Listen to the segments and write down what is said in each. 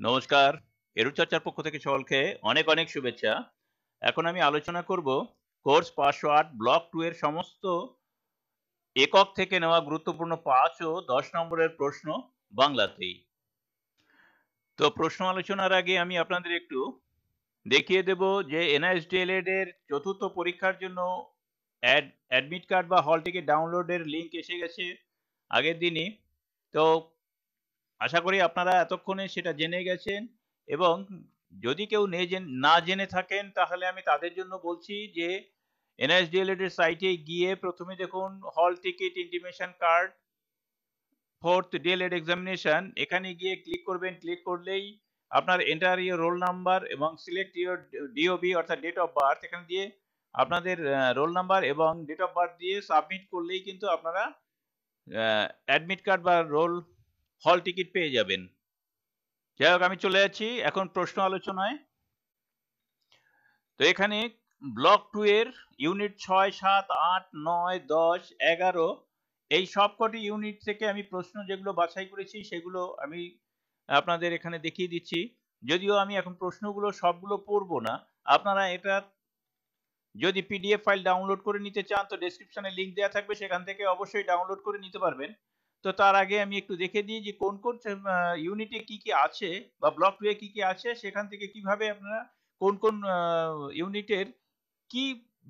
নমস্কার এরুচর্চার পক্ষ থেকে সকলকে অনেক অনেক শুভেচ্ছা। এখন আমি আলোচনা করব কোর্স পাঁচশো আট, ব্লক টু এর সমস্ত একক থেকে নেওয়া গুরুত্বপূর্ণ পাঁচ ও দশ নম্বরের প্রশ্ন বাংলাতেই। তো প্রশ্ন আলোচনার আগে আমি আপনাদের একটু দেখিয়ে দেব যে এনআইএসডিএলএড এর চতুর্থ পরীক্ষার জন্য অ্যাডমিট কার্ড বা হল টিকিট ডাউনলোডের লিংক এসে গেছে আগের দিনই। তো আশা করি আপনারা এতক্ষণে সেটা জেনে গেছেন এবং যদি কেউ না জেনে থাকেন, তাহলে আমি তাদের জন্য বলছি যে এনএসডিএলএড এর সাইটে গিয়ে প্রথমে দেখুন hall ticket, intimation card, fourth DElEd examination, এখানে গিয়ে ক্লিক করবেন, ক্লিক করলেই আপনার এন্টার ইয়ার রোল নাম্বার এবং সিলেক্ট ইউর ডিওবি অর্থাৎ ডেট অফ বার্থ, এখানে দিয়ে আপনাদের রোল নাম্বার এবং ডেট অফ বার্থ দিয়ে সাবমিট করলেই কিন্তু আপনারা অ্যাডমিট কার্ড বা রোল হল টিকিট পেয়ে যাবেন। যাই হোক, আমি চলে যাচ্ছি। এখন প্রশ্ন আলোচনায়। তো এখানে ব্লক টু এর ইউনিট ছয়, সাত, আট, নয়, দশ, এগারো, এই সবকটি ইউনিট থেকে আমি প্রশ্ন যেগুলো বাছাই করেছি, সেগুলো আমি আপনাদের এখানে দেখিয়ে দিচ্ছি। যদিও আমি এখন প্রশ্নগুলো সবগুলো পড়ব না, আপনারা এটা যদি পিডিএফ ফাইল ডাউনলোড করে নিতে চান, তো ডেসক্রিপশনে লিংক দেওয়া থাকবে, সেখান থেকে অবশ্যই ডাউনলোড করে নিতে পারবেন। তো তার আগে আমি একটু দেখে দিই যে কোন কোন ইউনিটে কি কি আছে বা ব্লক এ কি কি আছে, সেখান থেকে কীভাবে আপনারা কোন কোন ইউনিটের কি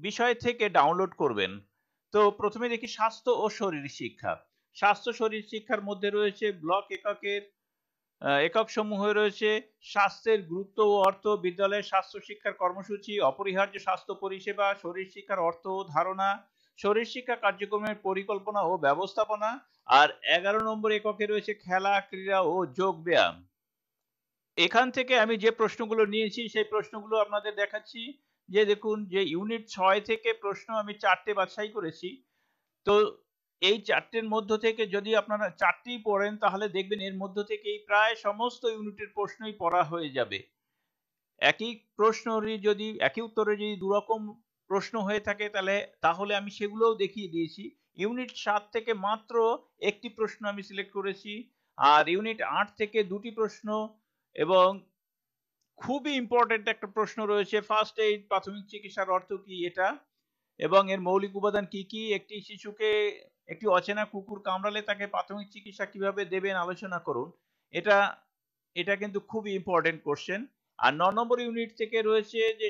বিষয় থেকে ডাউনলোড করবেন। তো প্রথমে দেখি স্বাস্থ্য ও শরীর শিক্ষা। স্বাস্থ্য শরীর শিক্ষার মধ্যে রয়েছে ব্লক এককের একক সমূহে রয়েছে স্বাস্থ্যের গুরুত্ব ও অর্থ, বিদ্যালয়ের স্বাস্থ্য শিক্ষার কর্মসূচি, অপরিহার্য স্বাস্থ্য পরিষেবা, শরীর শিক্ষার অর্থ ও ধারণা শরীর শিক্ষা কার্যক্রমের পরিকল্পনা ও ব্যবস্থাপনা, আর এগারো নম্বর এককে রয়েছে খেলা, ক্রীড়া ও যোগ ব্যায়াম। এখান থেকে আমি যে প্রশ্নগুলো নিয়েছি, সেই প্রশ্নগুলো আপনাদের দেখাচ্ছি। যে দেখুন, যে ইউনিট ছয় থেকে প্রশ্ন আমি চারটে বাছাই করেছি। তো এই চারটের মধ্য থেকে যদি আপনারা চারটি পড়েন, তাহলে দেখবেন এর মধ্য থেকেই প্রায় সমস্ত ইউনিটের প্রশ্নই পড়া হয়ে যাবে। একই প্রশ্নরই যদি, একই উত্তরে যদি দুরকম প্রশ্ন হয়ে থাকে, তাহলে তাহলে আমি সেগুলোও দেখিয়ে দিয়েছি। ইউনিট সাত থেকে মাত্র একটি প্রশ্ন আমি সিলেক্ট করেছি, আর ইউনিট আট থেকে দুটি প্রশ্ন, এবং খুবই ইম্পর্টেন্ট একটা প্রশ্ন রয়েছে। ফার্স্ট এইড প্রাথমিক চিকিৎসার অর্থ কি এটা? এবং এর মৌলিক উপাদান কি কি? একটি শিশুকে একটি অচেনা কুকুর কামড়ালে তাকে প্রাথমিক চিকিৎসা কীভাবে দেবেন আলোচনা করুন। এটা এটা কিন্তু খুবই ইম্পর্টেন্ট কোশ্চেন আর ন নম্বর ইউনিট থেকে রয়েছে যে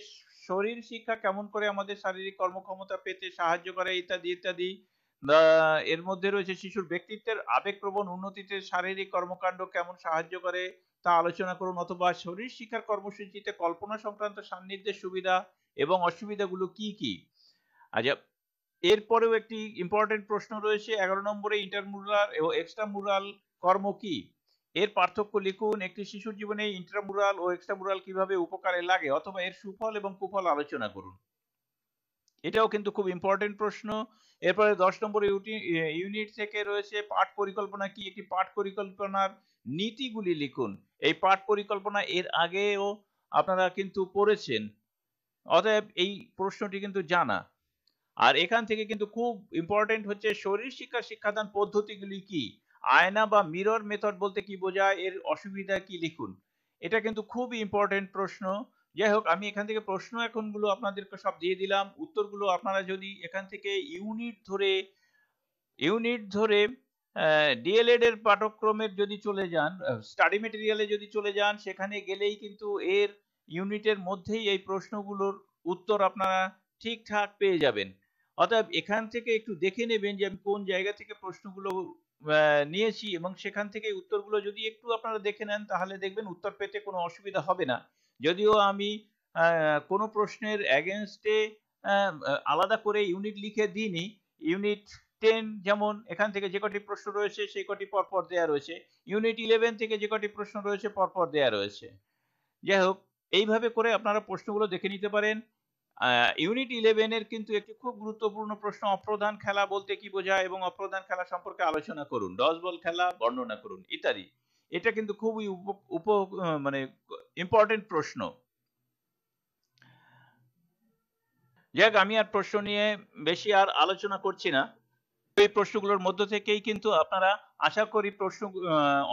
শরীর শিক্ষা কেমন করে আমাদের শারীরিক কর্মক্ষমতা পেতে সাহায্য করে, ইত্যাদি ইত্যাদি। এর মধ্যে রয়েছে শিশুর ব্যক্তিত্বের আবেগপ্রবণ উন্নতিতে শারীরিক কর্মকাণ্ড কেমন সাহায্য করে তা আলোচনা করুন, অথবা শরীর শিক্ষার কর্মসূচিতে কল্পনা সংক্রান্ত সান্নিধ্যের সুবিধা এবং অসুবিধাগুলো কি কি? আচ্ছা এরপরেও একটি ইম্পর্টেন্ট প্রশ্ন রয়েছে, এগারো নম্বরে ইন্টারমুরাল ও এক্সট্রামুরাল কর্ম কি? এর পার্থক্য লিখুন, একটি শিশুর জীবনে ইন্টারমুরাল ও এক্সট্রামুরাল কীভাবে উপকারে লাগে অথবা এর সুফল এবং কুফল আলোচনা করুন। এটাও কিন্তু খুব ইম্পর্টেন্ট প্রশ্ন। এরপরে দশ নম্বর ইউনিট থেকে রয়েছে পাঠ পরিকল্পনা কি? একটি পাঠ পরিকল্পনার নীতিগুলি লিখুন। এই পাঠ পরিকল্পনা এর আগেও আপনারা কিন্তু পড়েছেন। অতএব এই প্রশ্নটি কিন্তু জানা। আর এখান থেকে কিন্তু খুব ইম্পর্টেন্ট হচ্ছে শরীর শিক্ষা, শিক্ষাদান পদ্ধতিগুলি কি? আয়না বা মিরর মেথড বলতে কি বোঝায়, এর অসুবিধা কি লিখুন? এটা কিন্তু খুব ইম্পর্টেন্ট প্রশ্ন। যাই হোক, আমি এখান থেকে প্রশ্ন এখনগুলো আপনাদেরকে সব দিয়ে দিলাম। উত্তরগুলো আপনারা যদি এখান থেকে ইউনিট ধরে ইউনিট ধরে ডিএলএড এর পাঠক্রমের যদি চলে যান স্টাডি মেটেরিয়ালে যদি চলে যান, সেখানে গেলেই কিন্তু এর ইউনিটের মধ্যেই এই প্রশ্নগুলোর উত্তর আপনারা ঠিকঠাক পেয়ে যাবেন। অতএব এখান থেকে একটু দেখে নেবেন যে আমি কোন জায়গা থেকে প্রশ্নগুলো নিয়েছি এবং সেখান থেকে উত্তরগুলো যদি একটু আপনারা দেখে নেন, তাহলে দেখবেন উত্তর পেতে কোনো অসুবিধা হবে না। যদিও আমি কোনো প্রশ্নের অ্যাগেনস্টে আলাদা করে ইউনিট লিখে দিইনি। ইউনিট টেন যেমন এখান থেকে যে কটি প্রশ্ন রয়েছে, সেই কটি পরপর দেয়া রয়েছে। ইউনিট ইলেভেন থেকে যে কটি প্রশ্ন রয়েছে, পরপর দেয়া রয়েছে। যাই হোক, এইভাবে করে আপনারা প্রশ্নগুলো দেখে নিতে পারেন। ইউনিট ইলেভেনের কিন্তু একটি খুব গুরুত্বপূর্ণ প্রশ্ন, অপ্রধান খেলা বলতে কি বোঝায় এবং অপ্রধান খেলা সম্পর্কে আলোচনা করুন। ডস বল খেলা, বর্ণনা করুন, ইত্যাদি। এটা কিন্তু খুবই উপ মানে ইম্পর্টেন্ট প্রশ্ন। যাক, আমি আর প্রশ্ন নিয়ে বেশি আর আলোচনা করছি না। এই প্রশ্নগুলোর মধ্য থেকেই কিন্তু আপনারা আশা করি প্রশ্ন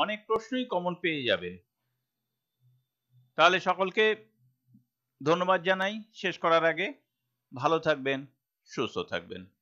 অনেক প্রশ্নই কমন পেয়ে যাবেন। তাহলে সকলকে ধন্যবাদ জানাই। শেষ করার আগে ভালো থাকবেন সুস্থ থাকবেন।